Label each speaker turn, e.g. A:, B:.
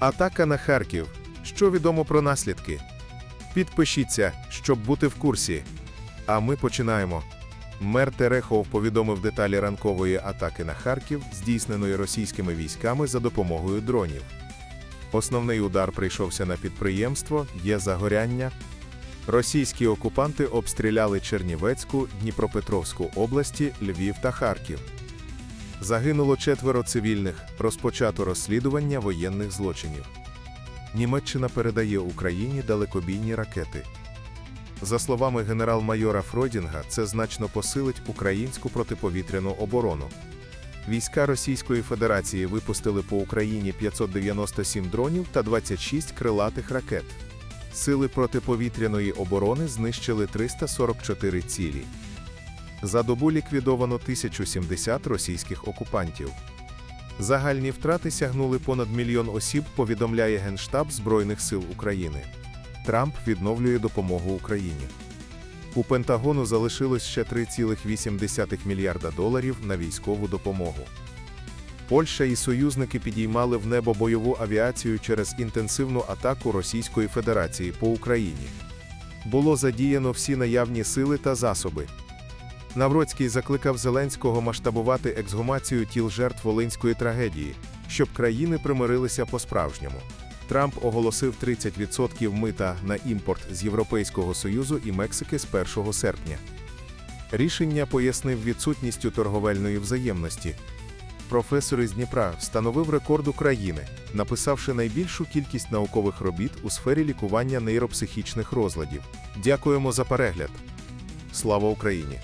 A: Атака на Харків. Що відомо про наслідки? Підпишіться, щоб бути в курсі. А ми починаємо. Мер Терехов повідомив деталі ранкової атаки на Харків, здійсненої російськими військами за допомогою дронів. Основний удар прийшовся на підприємство, є загоряння. Російські окупанти обстріляли Чернівецьку, Дніпропетровську області, Львів та Харків. Загинуло четверо цивільних, розпочато розслідування воєнних злочинів. Німеччина передає Україні далекобійні ракети. За словами генерал-майора Фройдінга, це значно посилить українську протиповітряну оборону. Війська Російської Федерації випустили по Україні 597 дронів та 26 крилатих ракет. Сили протиповітряної оборони знищили 344 цілі. За добу ліквідовано 1070 російських окупантів. Загальні втрати сягнули понад мільйон осіб, повідомляє Генштаб Збройних сил України. Трамп відновлює допомогу Україні. У Пентагону залишилось ще 3,8 мільярда доларів на військову допомогу. Польща і союзники підіймали в небо бойову авіацію через інтенсивну атаку Російської Федерації по Україні. Було задіяно всі наявні сили та засоби. Навроцький закликав Зеленського масштабувати ексгумацію тіл жертв волинської трагедії, щоб країни примирилися по-справжньому. Трамп оголосив 30% мита на імпорт з Європейського Союзу і Мексики з 1 серпня. Рішення пояснив відсутністю торговельної взаємності. Професор із Дніпра встановив рекорд України, написавши найбільшу кількість наукових робіт у сфері лікування нейропсихічних розладів. Дякуємо за перегляд. Слава Україні!